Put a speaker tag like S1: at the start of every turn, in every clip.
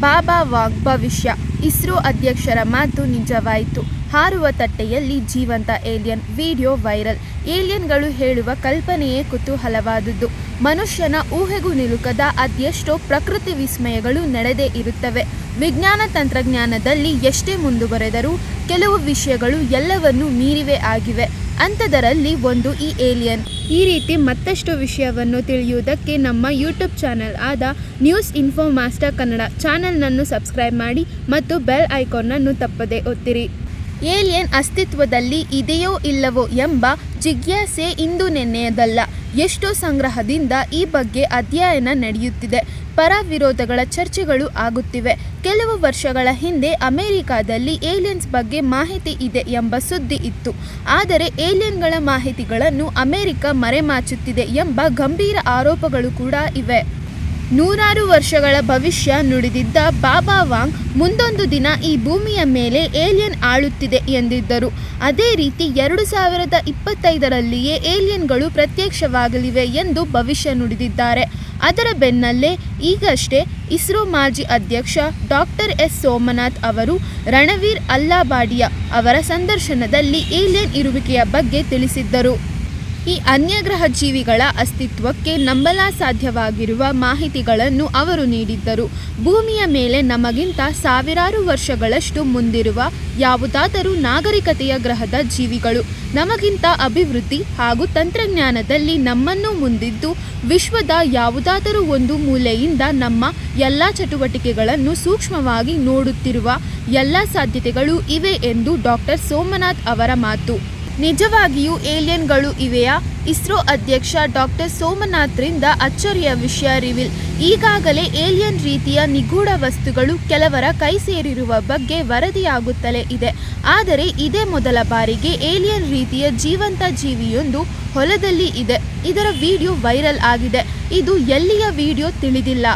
S1: ಬಾಬಾ ವಾಗ್ ಭವಿಷ್ಯ. ಇಸ್ರೋ ಅಧ್ಯಕ್ಷರ ಮಾತು ನಿಜವಾಯಿತು. ಹಾರುವ ತಟ್ಟೆಯಲ್ಲಿ ಜೀವಂತ ಏಲಿಯನ್ ವಿಡಿಯೋ ವೈರಲ್. ಏಲಿಯನ್ಗಳು ಹೇಳುವ ಕಲ್ಪನೆಯೇ ಕುತೂಹಲವಾದುದು ಮನುಷ್ಯನ ಊಹೆಗೂ ನಿಲುಕದ ಅದೆಷ್ಟೋ ಪ್ರಕೃತಿ ವಿಸ್ಮಯಗಳು ನಡೆದೇ ಇರುತ್ತವೆ. ವಿಜ್ಞಾನ ತಂತ್ರಜ್ಞಾನದಲ್ಲಿ ಎಷ್ಟೇ ಮುಂದುವರೆದರೂ ಕೆಲವು ವಿಷಯಗಳು ಎಲ್ಲವನ್ನೂ ಮೀರಿವೆ ಆಗಿವೆ. ಅಂಥದರಲ್ಲಿ ಒಂದು ಈ ಏಲಿಯನ್. ಈ ರೀತಿ ಮತ್ತಷ್ಟು ವಿಷಯವನ್ನು ತಿಳಿಯುವುದಕ್ಕೆ ನಮ್ಮ ಯೂಟ್ಯೂಬ್ ಚಾನೆಲ್ ಆದ ನ್ಯೂಸ್ ಇನ್ಫೋ ಮಾಸ್ಟರ್ ಕನ್ನಡ ಚಾನಲ್ನನ್ನು ಸಬ್ಸ್ಕ್ರೈಬ್ ಮಾಡಿ ಮತ್ತು ಬೆಲ್ ಐಕಾನ್ನನ್ನು ತಪ್ಪದೆ ಒತ್ತಿರಿ. ಏಲಿಯನ್ ಅಸ್ತಿತ್ವದಲ್ಲಿ ಇದೆಯೋ ಇಲ್ಲವೋ ಎಂಬ ಜಿಜ್ಞಾಸೆ ಇಂದು ನೆನ್ನೆಯದಲ್ಲ. ಎಷ್ಟೋ ಸಂಗ್ರಹದಿಂದ ಈ ಬಗ್ಗೆ ಅಧ್ಯಯನ ನಡೆಯುತ್ತಿದೆ. ಪರ ವಿರೋಧಗಳ ಚರ್ಚೆಗಳು ಆಗುತ್ತಿವೆ. ಕೆಲವು ವರ್ಷಗಳ ಹಿಂದೆ ಅಮೆರಿಕಾದಲ್ಲಿ ಏಲಿಯನ್ಸ್ ಬಗ್ಗೆ ಮಾಹಿತಿ ಇದೆ ಎಂಬ ಸುದ್ದಿ ಇತ್ತು. ಆದರೆ ಏಲಿಯನ್ಗಳ ಮಾಹಿತಿಗಳನ್ನು ಅಮೆರಿಕ ಮರೆಮಾಚುತ್ತಿದೆ ಎಂಬ ಗಂಭೀರ ಆರೋಪಗಳು ಕೂಡ ಇವೆ. ನೂರಾರು ವರ್ಷಗಳ ಭವಿಷ್ಯ ನುಡಿದಿದ್ದ ಬಾಬಾ ವಾಂಗ್ ಮುಂದೊಂದು ದಿನ ಈ ಭೂಮಿಯ ಮೇಲೆ ಏಲಿಯನ್ ಆಳುತ್ತಿದೆ ಎಂದಿದ್ದರು. ಅದೇ ರೀತಿ ಎರಡು ಸಾವಿರದ ಇಪ್ಪತ್ತೈದರಲ್ಲಿಯೇ ಏಲಿಯನ್ಗಳು ಪ್ರತ್ಯಕ್ಷವಾಗಲಿವೆ ಎಂದು ಭವಿಷ್ಯ ನುಡಿದಿದ್ದಾರೆ. ಅದರ ಬೆನ್ನಲ್ಲೇ ಈಗಷ್ಟೇ ಇಸ್ರೋ ಮಾಜಿ ಅಧ್ಯಕ್ಷ ಡಾಕ್ಟರ್ ಎಸ್. ಸೋಮನಾಥ್ ಅವರು ರಣವೀರ್ ಅಲ್ಲಾಬಾಡಿಯಾ ಅವರ ಸಂದರ್ಶನದಲ್ಲಿ ಏಲಿಯನ್ ಇರುವಿಕೆಯ ಬಗ್ಗೆ ತಿಳಿಸಿದ್ದರು. ಈ ಅನ್ಯಗ್ರಹ ಜೀವಿಗಳ ಅಸ್ತಿತ್ವಕ್ಕೆ ನಂಬಲಾಸಾಧ್ಯವಾಗಿರುವ ಮಾಹಿತಿಗಳನ್ನು ಅವರು ನೀಡಿದ್ದರು. ಭೂಮಿಯ ಮೇಲೆ ನಮಗಿಂತ ಸಾವಿರಾರು ವರ್ಷಗಳಷ್ಟು ಮುಂದಿರುವ ಯಾವುದಾದರೂ ನಾಗರಿಕತೆಯ ಗ್ರಹದ ಜೀವಿಗಳು, ನಮಗಿಂತ ಅಭಿವೃದ್ಧಿ ಹಾಗೂ ತಂತ್ರಜ್ಞಾನದಲ್ಲಿ ನಮ್ಮನ್ನು ಮುಂದಿದ್ದು, ವಿಶ್ವದ ಯಾವುದಾದರೂ ಒಂದು ಮೂಲೆಯಿಂದ ನಮ್ಮ ಎಲ್ಲ ಚಟುವಟಿಕೆಗಳನ್ನು ಸೂಕ್ಷ್ಮವಾಗಿ ನೋಡುತ್ತಿರುವ ಎಲ್ಲ ಸಾಧ್ಯತೆಗಳು ಇವೆ ಎಂದು ಡಾಕ್ಟರ್ ಸೋಮನಾಥ್ ಅವರ ಮಾತು. ನಿಜವಾಗಿಯೂ ಏಲಿಯನ್ಗಳು ಇವೆಯಾ? ಇಸ್ರೋ ಅಧ್ಯಕ್ಷ ಡಾಕ್ಟರ್ ಸೋಮನಾಥ್ರಿಂದ ಅಚ್ಚರಿಯ ವಿಷಯ ರಿವಿಲ್. ಈಗಾಗಲೇ ಏಲಿಯನ್ ರೀತಿಯ ನಿಗೂಢ ವಸ್ತುಗಳು ಕೆಲವರ ಕೈ ಸೇರಿರುವ ಬಗ್ಗೆ ವರದಿಯಾಗುತ್ತಲೇ ಇದೆ. ಆದರೆ ಇದೇ ಮೊದಲ ಬಾರಿಗೆ ಏಲಿಯನ್ ರೀತಿಯ ಜೀವಂತ ಜೀವಿಯೊಂದು ಹೊಲದಲ್ಲಿ ಇದೆ. ಇದರ ವಿಡಿಯೋ ವೈರಲ್ ಆಗಿದೆ. ಇದು ಎಲ್ಲಿಯ ವಿಡಿಯೋ ತಿಳಿದಿಲ್ಲ.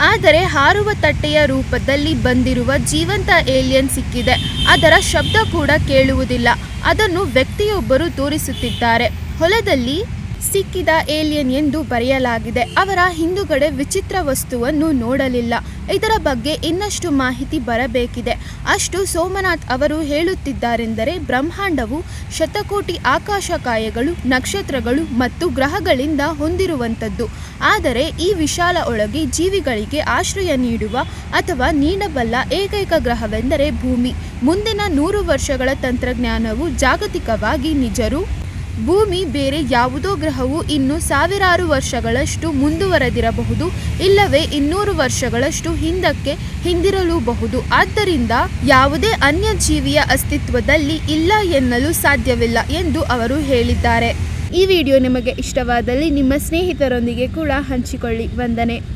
S1: ಆದರೆ ಹಾರುವ ತಟ್ಟೆಯ ರೂಪದಲ್ಲಿ ಬಂದಿರುವ ಜೀವಂತ ಏಲಿಯನ್ ಸಿಕ್ಕಿದೆ. ಅದರ ಶಬ್ದ ಕೂಡ ಕೇಳುವುದಿಲ್ಲ. ಅದನ್ನು ವ್ಯಕ್ತಿಯೊಬ್ಬರು ತೋರಿಸುತ್ತಿದ್ದಾರೆ. ಹೊಲದಲ್ಲಿ ಸಿಕ್ಕಿದ ಏಲಿಯನ್ ಎಂದು ಬರೆಯಲಾಗಿದೆ. ಅವರ ಹಿಂದುಗಡೆ ವಿಚಿತ್ರ ವಸ್ತುವನ್ನು ನೋಡಲಿಲ್ಲ. ಇದರ ಬಗ್ಗೆ ಇನ್ನಷ್ಟು ಮಾಹಿತಿ ಬರಬೇಕಿದೆ. ಅಷ್ಟು ಸೋಮನಾಥ್ ಅವರು ಹೇಳುತ್ತಿದ್ದಾರೆಂದರೆ, ಬ್ರಹ್ಮಾಂಡವು ಶತಕೋಟಿ ಆಕಾಶಕಾಯಗಳು, ನಕ್ಷತ್ರಗಳು ಮತ್ತು ಗ್ರಹಗಳಿಂದ ಹೊಂದಿರುವಂಥದ್ದು. ಆದರೆ ಈ ವಿಶಾಲ ಒಳಗೆ ಜೀವಿಗಳಿಗೆ ಆಶ್ರಯ ನೀಡುವ ಅಥವಾ ನೀಡಬಲ್ಲ ಏಕೈಕ ಗ್ರಹವೆಂದರೆ ಭೂಮಿ. ಮುಂದಿನ ನೂರು ವರ್ಷಗಳ ತಂತ್ರಜ್ಞಾನವು ಜಾಗತಿಕವಾಗಿ ನಿಜರು. ಭೂಮಿ ಬೇರೆ ಯಾವುದೋ ಗ್ರಹವು ಇನ್ನು ಸಾವಿರಾರು ವರ್ಷಗಳಷ್ಟು ಮುಂದುವರೆದಿರಬಹುದು, ಇಲ್ಲವೇ ಇನ್ನೂರು ವರ್ಷಗಳಷ್ಟು ಹಿಂದಕ್ಕೆ ಹಿಂದಿರಲೂಬಹುದು. ಆದ್ದರಿಂದ ಯಾವುದೇ ಅನ್ಯ ಜೀವಿಯ ಅಸ್ತಿತ್ವದಲ್ಲಿ ಇಲ್ಲ ಎನ್ನಲು ಸಾಧ್ಯವಿಲ್ಲ ಎಂದು ಅವರು ಹೇಳಿದ್ದಾರೆ. ಈ ವಿಡಿಯೋ ನಿಮಗೆ ಇಷ್ಟವಾದಲ್ಲಿ ನಿಮ್ಮ ಸ್ನೇಹಿತರೊಂದಿಗೆ ಕೂಡ ಹಂಚಿಕೊಳ್ಳಿ. ವಂದನೆ.